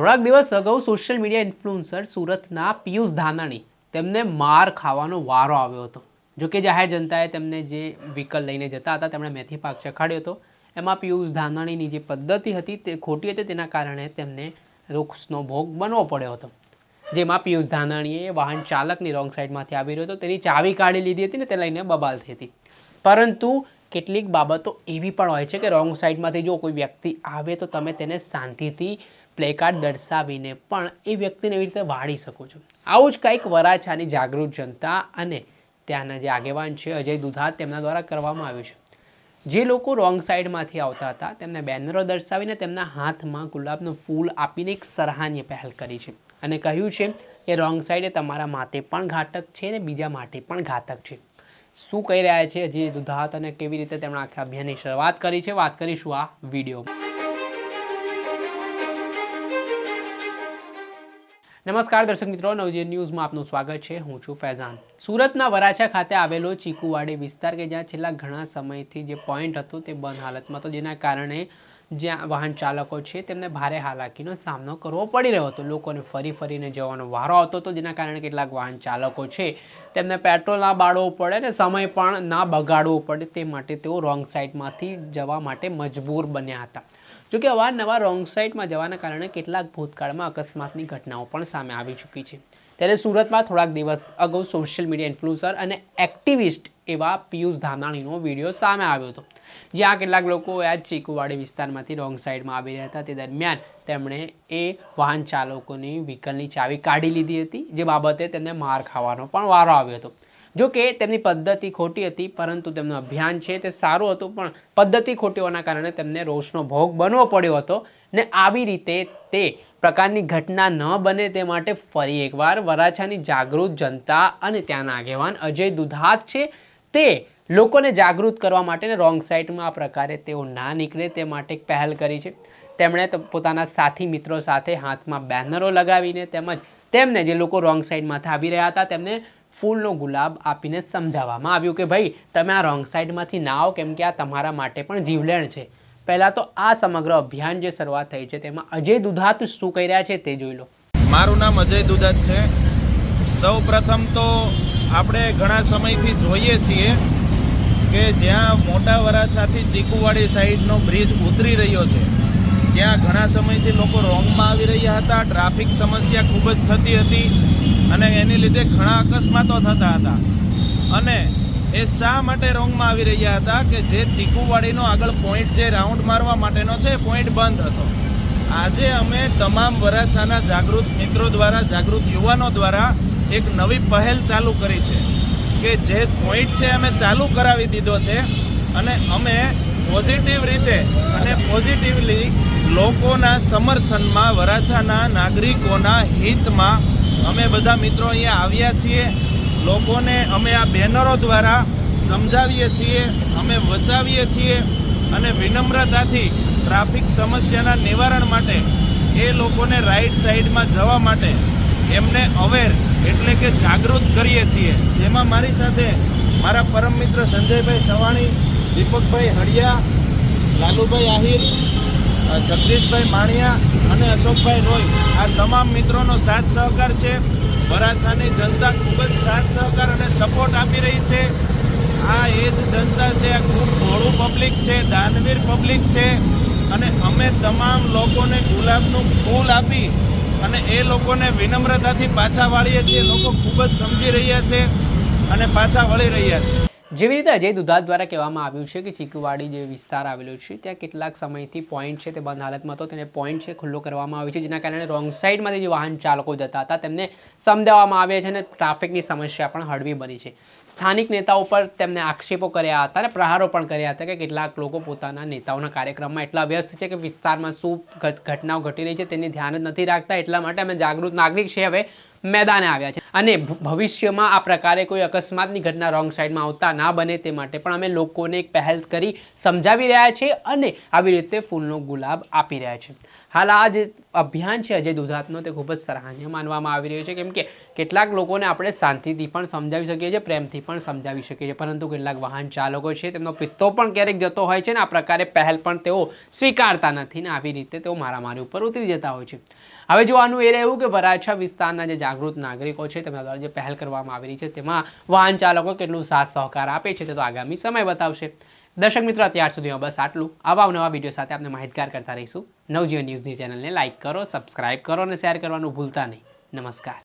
થોડાક દિવસ અગાઉ સોશિયલ મીડિયા ઇન્ફ્લુઅન્સર સુરતના પિયુષ ધાનાણી તેમને માર ખાવાનો વારો આવ્યો હતો. જો કે જાહેર જનતાએ તેમને જે વ્હીકલ લઈને જતા હતા, તેમણે મેથી પાક ચખાડ્યો હતો. એમાં પિયુષ ધાનાણીની જે પદ્ધતિ હતી તે ખોટી હતી, તેના કારણે તેમને રોક્ષનો ભોગ બનવો પડ્યો હતો. જેમાં પિયુષ ધાનાણીએ વાહન ચાલકની રોંગ સાઈડમાંથી આવી રહ્યો હતો, તેની ચાવી કાઢી લીધી હતી ને તે લઈને બબાલ થઈ હતી. પરંતુ કેટલીક બાબતો એવી પણ હોય છે કે રોંગ સાઈડમાંથી જો કોઈ વ્યક્તિ આવે તો તમે તેને શાંતિથી પ્લેકાર્ડ દર્શાવીને પણ એ વ્યક્તિને એવી રીતે વાળી શકો છો. આવું જ કંઈક વરાછાની જાગૃત જનતા અને ત્યાંના જે આગેવાન છે અજય દુધાત તેમના દ્વારા કરવામાં આવ્યું છે. જે લોકો રોંગ સાઈડમાંથી આવતા હતા, તેમને બેનરો દર્શાવીને તેમના હાથમાં ગુલાબનું ફૂલ આપીને એક સરાહનીય પહેલ કરી છે અને કહ્યું છે કે રોંગ સાઈડે તમારા માટે પણ ઘાતક છે અને બીજા માટે પણ ઘાતક છે. શું કહી રહ્યા છે અજય દુધાત અને કેવી રીતે તેમણે આખા અભિયાનની શરૂઆત કરી છે? વાત કરીશું આ વિડીયોમાં. નમસ્કાર દર્શક મિત્રો, નવજીવન ન્યૂઝમાં આપનું સ્વાગત છે. હું છું ફૈઝાન. સુરતના વરાછા ખાતે આવેલો ચીકુવાડી વિસ્તાર કે જ્યાં છેલ્લા ઘણા સમયથી જે પોઈન્ટ હતો તે બંધ હાલતમાં હતો, જેના કારણે જ્યાં વાહન ચાલકો છે તેમને ભારે હાલાકીનો સામનો કરવો પડી રહ્યો હતો. લોકોને ફરી ફરીને જવાનો વારો આવતો હતો, જેના કારણે કેટલાક વાહન ચાલકો છે તેમને પેટ્રોલ ના બાળવું પડે ને સમય પણ ના બગાડવો પડે, તે માટે તેઓ રોંગ સાઈડમાંથી જવા માટે મજબૂર બન્યા હતા. જોકે અવારનવાર રોંગ સાઈડમાં જવાના કારણે કેટલાક ભૂતકાળમાં અકસ્માતની ઘટનાઓ પણ સામે આવી ચૂકી છે. ત્યારે સુરતમાં થોડાક દિવસ અગાઉ સોશિયલ મીડિયા ઇન્ફ્લુઅન્સર અને એક્ટિવિસ્ટ એવા પિયુષ ધાનાણીનો વીડિયો સામે આવ્યો હતો. જ્યાં કેટલાક લોકો આ ચીકુવાડી વિસ્તારમાંથી રોંગ સાઈડમાં આવી રહ્યા હતા. તે દરમિયાન તેમણે એ વાહન ચાલકોની વ્હીકલની ચાવી કાઢી લીધી હતી, જે બાબતે તેમને માર ખાવાનો પણ વારો આવ્યો હતો. જો કે તેમની પદ્ધતિ ખોટી હતી, પરંતુ તેમનું અભિયાન છે તે સારું હતું, પણ પદ્ધતિ ખોટી હોવાના કારણે તેમને રોષનો ભોગ બનવો પડ્યો હતો ને આવી રીતે તે પ્રકારની ઘટના ન બને તે માટે ફરી એકવાર વરાછાની જાગૃત જનતા અને ત્યાંના આગેવાન અજય દુધાત છે તે લોકોને જાગૃત કરવા માટે ને રોંગ સાઈડમાં આ પ્રકારે તેઓ ના નીકળે તે માટે એક પહેલ કરી છે. તેમણે પોતાના સાથી મિત્રો સાથે હાથમાં બેનરો લગાવીને તેમજ તેમને જે લોકો રોંગ સાઈડમાંથી આવી રહ્યા હતા તેમને ફૂલનો ગુલાબ આપીને સમજાવવામાં આવ્યું કે ભાઈ, તમે આ રોંગ સાઈડમાંથી ના આવો કેમ કે આ તમારા માટે પણ જીવલેણ છે. પહેલાં તો આ સમગ્ર અભિયાન જે શરૂઆત થઈ છે તેમાં અજય દુધાત શું કહી રહ્યા છે તે જોઈ લો. મારું નામ અજય દુધાત છે. સૌ પ્રથમ તો આપણે ઘણા સમયથી જોઈએ છીએ કે જ્યાં મોટા વરાછાથી ચીકુવાડી સાઈડનો બ્રિજ ઉતરી રહ્યો છે. ત્યાં ઘણા સમયથી લોકો રોંગમાં આવી રહ્યા હતા. ટ્રાફિક સમસ્યા ખૂબ જ થતી હતી. અને એની લીધે ઘણા અકસ્માતો થતા હતા. અને એ શા માટે રોંગમાં આવી રહ્યા હતા કે જે ચીકુવાડીનો આગળ પોઈન્ટ જે રાઉન્ડ મારવા માટેનો છે, એ પોઈન્ટ બંધ હતો. આજે અમે તમામ વરાછાના જાગૃત મિત્રો દ્વારા, જાગૃત યુવાનો દ્વારા એક નવી પહેલ ચાલુ કરી છે કે જે પોઈન્ટ છે અમે ચાલુ કરાવી દીધો છે અને અમે પોઝિટિવ રીતે અને પોઝિટિવલી લોકોના સમર્થનમાં વરાછાના નાગરિકોના હિતમાં અમે બધા મિત્રો અહીંયા આવ્યા છીએ. લોકોને અમે આ બેનરો દ્વારા સમજાવીએ છીએ, અમે વચાવીએ છીએ અને વિનમ્રતાથી ટ્રાફિક સમસ્યાના નિવારણ માટે, એ લોકોને રાઈટ સાઈડમાં જવા માટે એમને અવેર એટલે કે જાગૃત કરીએ છીએ. જેમાં મારી સાથે મારા પરમ મિત્ર સંજયભાઈ સવાણી, દીપકભાઈ હળિયા, લાલુભાઈ આહિર જગદીશભાઈ માણિયા અને અશોકભાઈ રોય. આ તમામ મિત્રોનો સાથ સહકાર છે. વરાછાની જનતા ખૂબ જ સાથ સહકાર અને સપોર્ટ આપી રહી છે. આ એ જ જનતા છે, આ ખૂબ ભોળું પબ્લિક છે, દાનવીર પબ્લિક છે. અને અમે તમામ લોકોને ગુલાબનું ફૂલ આપી અને એ લોકોને વિનમ્રતાથી પાછા વાળીએ છીએ. લોકો ખૂબ જ સમજી રહ્યા છે અને પાછા વળી રહ્યા છે. જેવી રીતે અજય દુધાત દ્વારા કહેવામાં આવ્યું છે કે ચીકુવાડી જે વિસ્તાર આવેલો છે, ત્યાં કેટલાક સમયથી પોઈન્ટ છે તે બંધ હાલતમાં હતો. તેને પોઈન્ટ છે ખુલ્લો કરવામાં આવ્યો છે, જેના કારણે રોંગ સાઈડમાંથી જે વાહન ચાલકો જતા હતા, તેમને સમજાવવામાં આવે છે અને ટ્રાફિકની સમસ્યા પણ હળવી બની છે. સ્થાનિક નેતાઓ પર તેમને આક્ષેપો કર્યા હતા અને પ્રહારો પણ કર્યા હતા કે કેટલાક લોકો પોતાના નેતાઓના કાર્યક્રમમાં એટલા વ્યસ્ત છે કે વિસ્તારમાં શું ઘટનાઓ ઘટી રહી છે તેની ધ્યાન જ નથી રાખતા, એટલા માટે અમે જાગૃત નાગરિક છે હવે મેદાને આવ્યા છે. અને ભવિષ્યમાં આ પ્રકારે કોઈ અકસ્માતની ઘટના રોંગ સાઈડમાં આવતા ના બને તે માટે પણ અમે લોકોને એક પહેલ કરી સમજાવી રહ્યા છીએ અને આવી રીતે ફૂલનો ગુલાબ આપી રહ્યા છે હાલ આ જે અભિયાન છે અજય દુધાતનો તે ખૂબ જ સરાહનીય માનવામાં આવી રહ્યો છે, કેમ કે કેટલાક લોકોને આપણે શાંતિથી પણ સમજાવી શકીએ છીએ, પ્રેમથી પણ સમજાવી શકીએ છીએ, પરંતુ કેટલાક વાહન ચાલકો છે તેમનો પિત્તો પણ ક્યારેક જતો હોય છે ને આ પ્રકારે પહેલ પણ તેઓ સ્વીકારતા નથી ને આવી રીતે તેઓ મારામારી ઉપર ઉતરી જતા હોય છે. હવે જોવાનું એ રહ્યું કે વરાછા વિસ્તારના જે જાગૃત નાગરિકો તેમના દ્વારા જે પહેલ કરવામાં આવી રહી છે. તેમાં વાહન ચાલકો કેટલું સાથ સહકાર આપે છે તે તો આગામી સમય બતાવશે. દર્શક મિત્રો અત્યાર સુધીમાં બસ આટલું. આવા નવા વીડિયો સાથે આપણે માહિતગાર કરતા રહીશું. નવજીવન ન્યૂઝની ચેનલને લાઇક કરો, સબસ્ક્રાઇબ કરો અને શેર કરવાનું ભૂલતા નહીં. નમસ્કાર.